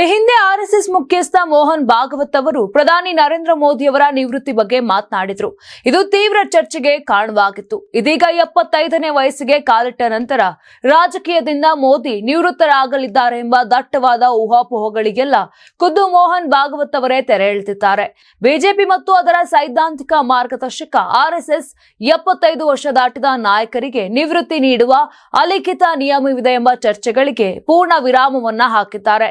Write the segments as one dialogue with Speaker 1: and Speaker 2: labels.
Speaker 1: ಈ ಹಿಂದೆ ಆರ್ಎಸ್ಎಸ್ ಮುಖ್ಯಸ್ಥ ಮೋಹನ್ ಭಾಗವತ್ ಅವರು ಪ್ರಧಾನಿ ನರೇಂದ್ರ ಮೋದಿ ಅವರ ನಿವೃತ್ತಿ ಬಗ್ಗೆ ಮಾತನಾಡಿದ್ರು. ಇದು ತೀವ್ರ ಚರ್ಚೆಗೆ ಕಾರಣವಾಗಿತ್ತು. ಇದೀಗ ಎಪ್ಪತ್ತೈದನೇ ವಯಸ್ಸಿಗೆ ಕಾಲಿಟ್ಟ ನಂತರ ರಾಜಕೀಯದಿಂದ ಮೋದಿ ನಿವೃತ್ತರಾಗಲಿದ್ದಾರೆ ಎಂಬ ದಟ್ಟವಾದ ಊಹಾಪೋಹಗಳಿಗೆಲ್ಲ ಖುದ್ದು ಮೋಹನ್ ಭಾಗವತ್ ಅವರೇ ತೆರೆ ಎಳೆದಿದ್ದಾರೆ. ಬಿಜೆಪಿ ಮತ್ತು ಅದರ ಸೈದ್ಧಾಂತಿಕ ಮಾರ್ಗದರ್ಶಕ ಆರ್ಎಸ್ಎಸ್ ಎಪ್ಪತ್ತೈದು ವರ್ಷ ದಾಟಿದ ನಾಯಕರಿಗೆ ನಿವೃತ್ತಿ ನೀಡುವ ಅಲಿಖಿತ ನಿಯಮವಿದೆ ಎಂಬ ಚರ್ಚೆಗಳಿಗೆ ಪೂರ್ಣ ವಿರಾಮವನ್ನ ಹಾಕಿದ್ದಾರೆ.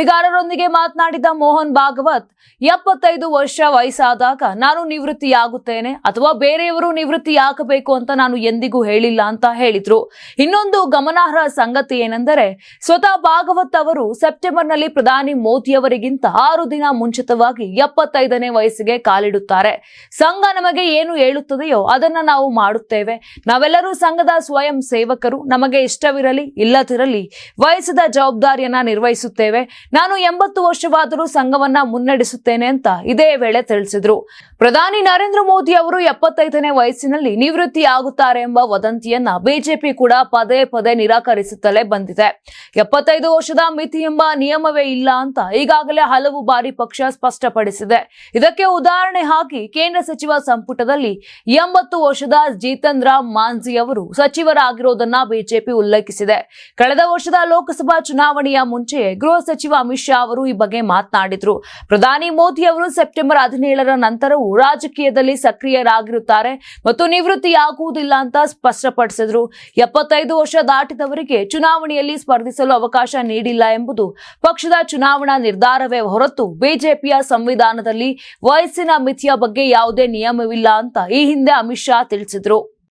Speaker 1: ಸುದ್ದಿಗಾರರೊಂದಿಗೆ ಮಾತನಾಡಿದ ಮೋಹನ್ ಭಾಗವತ್, ಎಪ್ಪತ್ತೈದು ವರ್ಷ ವಯಸ್ಸಾದಾಗ ನಾನು ನಿವೃತ್ತಿಯಾಗುತ್ತೇನೆ ಅಥವಾ ಬೇರೆಯವರು ನಿವೃತ್ತಿಯಾಗಬೇಕು ಅಂತ ನಾನು ಎಂದಿಗೂ ಹೇಳಿಲ್ಲ ಅಂತ ಹೇಳಿದ್ರು. ಇನ್ನೊಂದು ಗಮನಾರ್ಹ ಸಂಗತಿ ಏನೆಂದರೆ, ಸ್ವತಃ ಭಾಗವತ್ ಅವರು ಸೆಪ್ಟೆಂಬರ್ನಲ್ಲಿ ಪ್ರಧಾನಿ ಮೋದಿ ಅವರಿಗಿಂತ ಆರು ದಿನ ಮುಂಚಿತವಾಗಿ ಎಪ್ಪತ್ತೈದನೇ ವಯಸ್ಸಿಗೆ ಕಾಲಿಡುತ್ತಾರೆ. ಸಂಘ ನಮಗೆ ಏನು ಹೇಳುತ್ತದೆಯೋ ಅದನ್ನ ನಾವು ಮಾಡುತ್ತೇವೆ. ನಾವೆಲ್ಲರೂ ಸಂಘದ ಸ್ವಯಂ ಸೇವಕರು, ನಮಗೆ ಇಷ್ಟವಿರಲಿ, ಇಲ್ಲದಿರಲಿ ವಯಸ್ಸದ ಜವಾಬ್ದಾರಿಯನ್ನ ನಿರ್ವಹಿಸುತ್ತೇವೆ. ನಾನು ಎಂಬತ್ತು ವರ್ಷವಾದರೂ ಸಂಘವನ್ನ ಮುನ್ನಡೆಸುತ್ತೇನೆ ಅಂತ ಇದೇ ವೇಳೆ ತಿಳಿಸಿದ್ರು. ಪ್ರಧಾನಿ ನರೇಂದ್ರ ಮೋದಿ ಅವರು ಎಪ್ಪತ್ತೈದನೇ ವಯಸ್ಸಿನಲ್ಲಿ ನಿವೃತ್ತಿ ಆಗುತ್ತಾರೆ ಎಂಬ ವದಂತಿಯನ್ನ ಬಿಜೆಪಿ ಕೂಡ ಪದೇ ಪದೇ ನಿರಾಕರಿಸುತ್ತಲೇ ಬಂದಿದೆ. ಎಪ್ಪತ್ತೈದು ವರ್ಷದ ಮಿತಿ ಎಂಬ ನಿಯಮವೇ ಇಲ್ಲ ಅಂತ ಈಗಾಗಲೇ ಹಲವು ಬಾರಿ ಪಕ್ಷ ಸ್ಪಷ್ಟಪಡಿಸಿದೆ. ಇದಕ್ಕೆ ಉದಾಹರಣೆ ಹಾಕಿ ಕೇಂದ್ರ ಸಚಿವ ಸಂಪುಟದಲ್ಲಿ ಎಂಬತ್ತು ವರ್ಷದ ಜಿತೇಂದ್ರ ಮಾಂಝಿ ಅವರು ಸಚಿವರಾಗಿರೋದನ್ನ ಬಿಜೆಪಿ ಉಲ್ಲೇಖಿಸಿದೆ. ಕಳೆದ ವರ್ಷದ ಲೋಕಸಭಾ ಚುನಾವಣೆಯ ಮುಂಚೆಯೇ ಗೃಹ ಸಚಿವ ಅಮಿತ್ ಶಾ ಅವರು ಈ ಬಗ್ಗೆ ಮಾತನಾಡಿದ್ರು. ಪ್ರಧಾನಿ ಮೋದಿ ಅವರು ಸೆಪ್ಟೆಂಬರ್ ಹದಿನೇಳರ ನಂತರವೂ ರಾಜಕೀಯದಲ್ಲಿ ಸಕ್ರಿಯರಾಗಿರುತ್ತಾರೆ ಮತ್ತು ನಿವೃತ್ತಿಯಾಗುವುದಿಲ್ಲ ಅಂತ ಸ್ಪಷ್ಟಪಡಿಸಿದ್ರು. ಎಪ್ಪತ್ತೈದು ವರ್ಷ ದಾಟಿದವರಿಗೆ ಚುನಾವಣೆಯಲ್ಲಿ ಸ್ಪರ್ಧಿಸಲು ಅವಕಾಶ ನೀಡಿಲ್ಲ ಎಂಬುದು ಪಕ್ಷದ ಚುನಾವಣಾ ನಿರ್ಧಾರವೇ ಹೊರತು ಬಿಜೆಪಿಯ ಸಂವಿಧಾನದಲ್ಲಿ ವಯಸ್ಸಿನ ಮಿತಿಯ ಬಗ್ಗೆ ಯಾವುದೇ ನಿಯಮವಿಲ್ಲ ಅಂತ ಈ ಹಿಂದೆ ಅಮಿತ್ ಶಾ ತಿಳಿಸಿದ್ರು.